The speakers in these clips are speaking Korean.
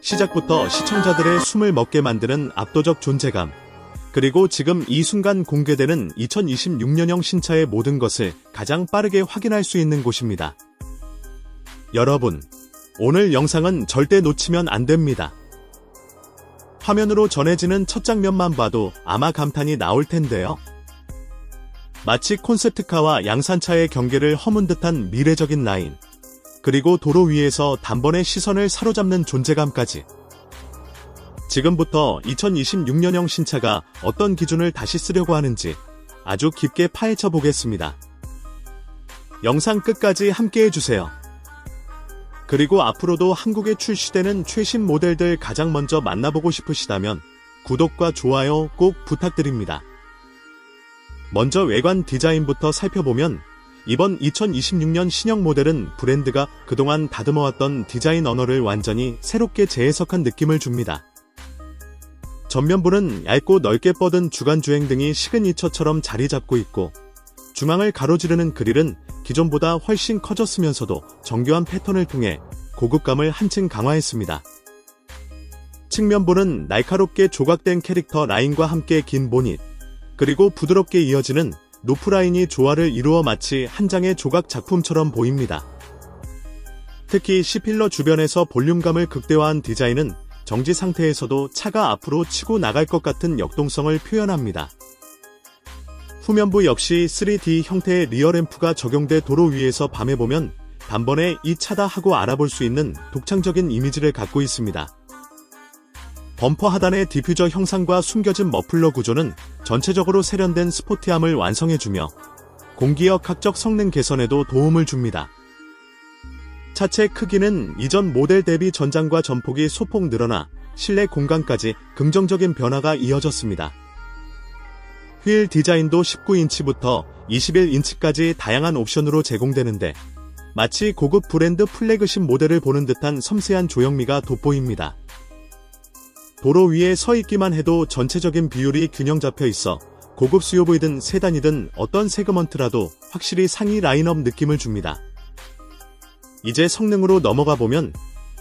시작부터 시청자들의 숨을 먹게 만드는 압도적 존재감. 그리고 지금 이 순간 공개되는 2026년형 신차의 모든 것을 가장 빠르게 확인할 수 있는 곳입니다. 여러분, 오늘 영상은 절대 놓치면 안 됩니다. 화면으로 전해지는 첫 장면만 봐도 아마 감탄이 나올 텐데요. 마치 콘셉트카와 양산차의 경계를 허문 듯한 미래적인 라인. 그리고 도로 위에서 단번에 시선을 사로잡는 존재감까지. 지금부터 2026년형 신차가 어떤 기준을 다시 쓰려고 하는지 아주 깊게 파헤쳐 보겠습니다. 영상 끝까지 함께 해주세요. 그리고 앞으로도 한국에 출시되는 최신 모델들 가장 먼저 만나보고 싶으시다면 구독과 좋아요 꼭 부탁드립니다. 먼저 외관 디자인부터 살펴보면 이번 2026년 신형 모델은 브랜드가 그동안 다듬어왔던 디자인 언어를 완전히 새롭게 재해석한 느낌을 줍니다. 전면부는 얇고 넓게 뻗은 주간 주행 등이 시그니처처럼 자리 잡고 있고 중앙을 가로지르는 그릴은 기존보다 훨씬 커졌으면서도 정교한 패턴을 통해 고급감을 한층 강화했습니다. 측면부는 날카롭게 조각된 캐릭터 라인과 함께 긴 보닛, 그리고 부드럽게 이어지는 노프라인이 조화를 이루어 마치 한 장의 조각 작품처럼 보입니다. 특히 C필러 주변에서 볼륨감을 극대화한 디자인은 정지 상태에서도 차가 앞으로 치고 나갈 것 같은 역동성을 표현합니다. 후면부 역시 3D 형태의 리어램프가 적용돼 도로 위에서 밤에 보면 단번에 이 차다 하고 알아볼 수 있는 독창적인 이미지를 갖고 있습니다. 범퍼 하단의 디퓨저 형상과 숨겨진 머플러 구조는 전체적으로 세련된 스포티함을 완성해주며 공기역 학적 성능 개선에도 도움을 줍니다. 차체 크기는 이전 모델 대비 전장과 전폭이 소폭 늘어나 실내 공간까지 긍정적인 변화가 이어졌습니다. 휠 디자인도 19인치부터 21인치까지 다양한 옵션으로 제공되는데 마치 고급 브랜드 플래그십 모델을 보는 듯한 섬세한 조형미가 돋보입니다. 도로 위에 서 있기만 해도 전체적인 비율이 균형 잡혀 있어 고급 SUV든 세단이든 어떤 세그먼트라도 확실히 상위 라인업 느낌을 줍니다. 이제 성능으로 넘어가 보면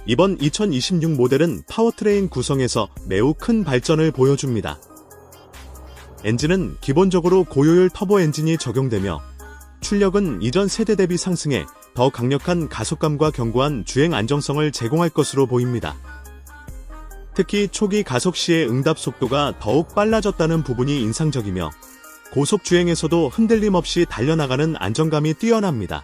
이번 2026 모델은 파워트레인 구성에서 매우 큰 발전을 보여줍니다. 엔진은 기본적으로 고효율 터보 엔진이 적용되며 출력은 이전 세대 대비 상승해 더 강력한 가속감과 견고한 주행 안정성을 제공할 것으로 보입니다. 특히 초기 가속 시의 응답 속도가 더욱 빨라졌다는 부분이 인상적이며 고속 주행에서도 흔들림 없이 달려나가는 안정감이 뛰어납니다.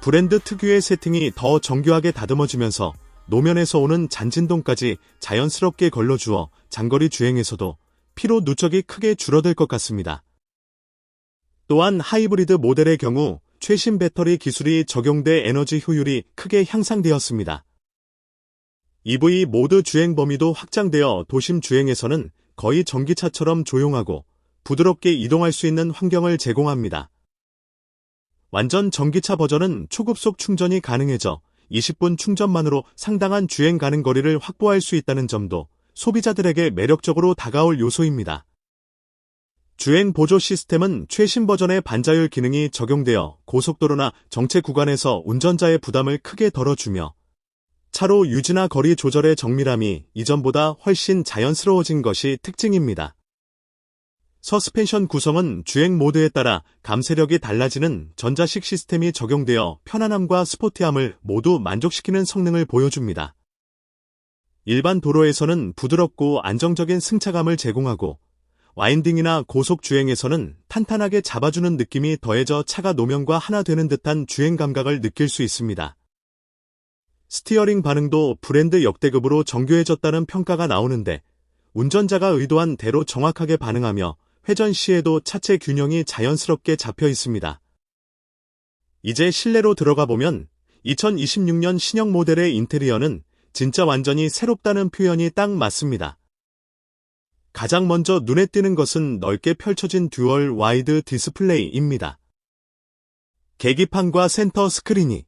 브랜드 특유의 세팅이 더 정교하게 다듬어지면서 노면에서 오는 잔진동까지 자연스럽게 걸러주어 장거리 주행에서도 피로 누적이 크게 줄어들 것 같습니다. 또한 하이브리드 모델의 경우 최신 배터리 기술이 적용돼 에너지 효율이 크게 향상되었습니다. EV 모드 주행 범위도 확장되어 도심 주행에서는 거의 전기차처럼 조용하고 부드럽게 이동할 수 있는 환경을 제공합니다. 완전 전기차 버전은 초급속 충전이 가능해져 20분 충전만으로 상당한 주행 가능 거리를 확보할 수 있다는 점도 소비자들에게 매력적으로 다가올 요소입니다. 주행 보조 시스템은 최신 버전의 반자율 기능이 적용되어 고속도로나 정체 구간에서 운전자의 부담을 크게 덜어주며 차로 유지나 거리 조절의 정밀함이 이전보다 훨씬 자연스러워진 것이 특징입니다. 서스펜션 구성은 주행 모드에 따라 감세력이 달라지는 전자식 시스템이 적용되어 편안함과 스포티함을 모두 만족시키는 성능을 보여줍니다. 일반 도로에서는 부드럽고 안정적인 승차감을 제공하고 와인딩이나 고속 주행에서는 탄탄하게 잡아주는 느낌이 더해져 차가 노면과 하나 되는 듯한 주행 감각을 느낄 수 있습니다. 스티어링 반응도 브랜드 역대급으로 정교해졌다는 평가가 나오는데 운전자가 의도한 대로 정확하게 반응하며 회전 시에도 차체 균형이 자연스럽게 잡혀 있습니다. 이제 실내로 들어가 보면 2026년 신형 모델의 인테리어는 진짜 완전히 새롭다는 표현이 딱 맞습니다. 가장 먼저 눈에 띄는 것은 넓게 펼쳐진 듀얼 와이드 디스플레이입니다. 계기판과 센터 스크린이